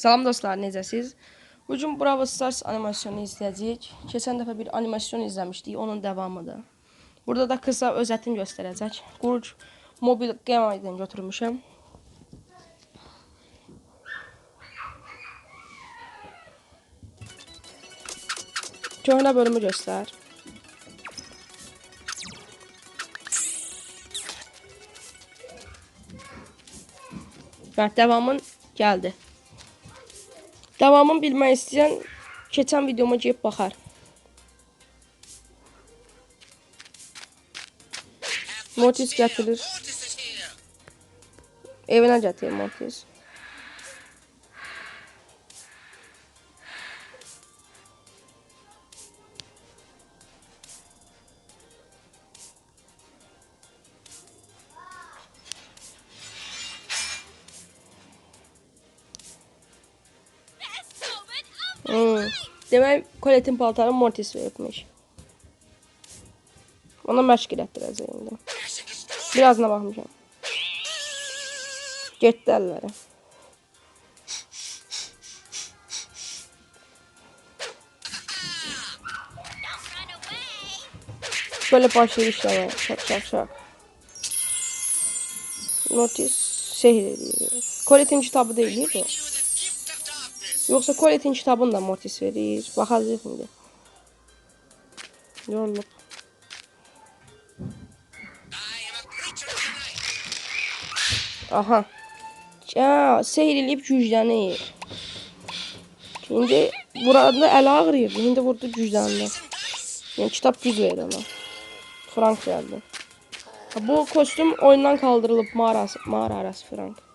Salam dostlar, necəsiz? Bu gün Bravo Stars animasyonu izləyəcəyik. Keçən dəfə bir animasyon izləmişdik, onun davamıdır. Burada da qısa özətini göstərəcək. Quruc mobil qemaydan götürmüşəm. Köhnə bölümü göstər. Evet, devamın geldi. Devamını bilmək istəyən keçən videoma girib baxar. Mortis gətirir. Evinə gətirir Mortis. Demək Colette'in paltarı Mortis veribmiş. Ona is strong. Birazına baxmışam. Getdi əlləri. Böyle başlayır işlemeye. Şak şak şak. Notis sehir ediyor. Colette'in kitabı değil değil Yoksa Colette'in kitabını da Mortis verir. Bakacağız şimdi. Yolluk. Aha. Ya eləyib güclənir. İndi burada ağrıyır. İndi burada gücləndi. Some dice. Yəni kitab güc verir ona. Frank. Ha, Bu kostüm oyundan kaldırılıb mağara mağara arası Frank.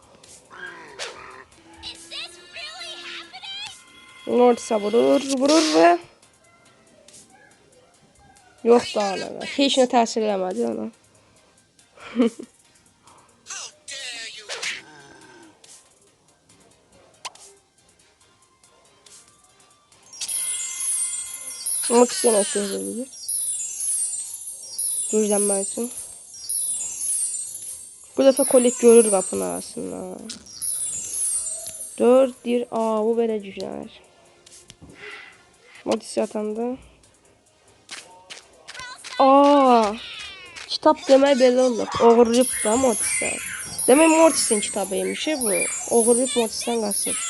Nortis'a vurur, vurur və Yox da ana. Heç nə təsir eləmədi ona. Sehir eləyir. Güclənmək üçün. Bu dəfə Colette görür qapının arasından. Dörd, bir, aa bu belə güclənir. Mortis yatanda. Aa, kitap demək belə olur. Oğurlayıb da Mortis'ə. Demək Mortis'in kitabıymış bu. Oğurlayıb Mortis'dən qaçıb.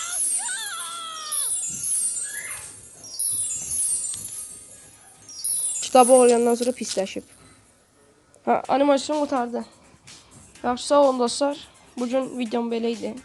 Kitabı oğurlayandan sonra pisləşib. Ha, animasyon qurtardı. Yaxşı, sağ. Bugün videom belə idi.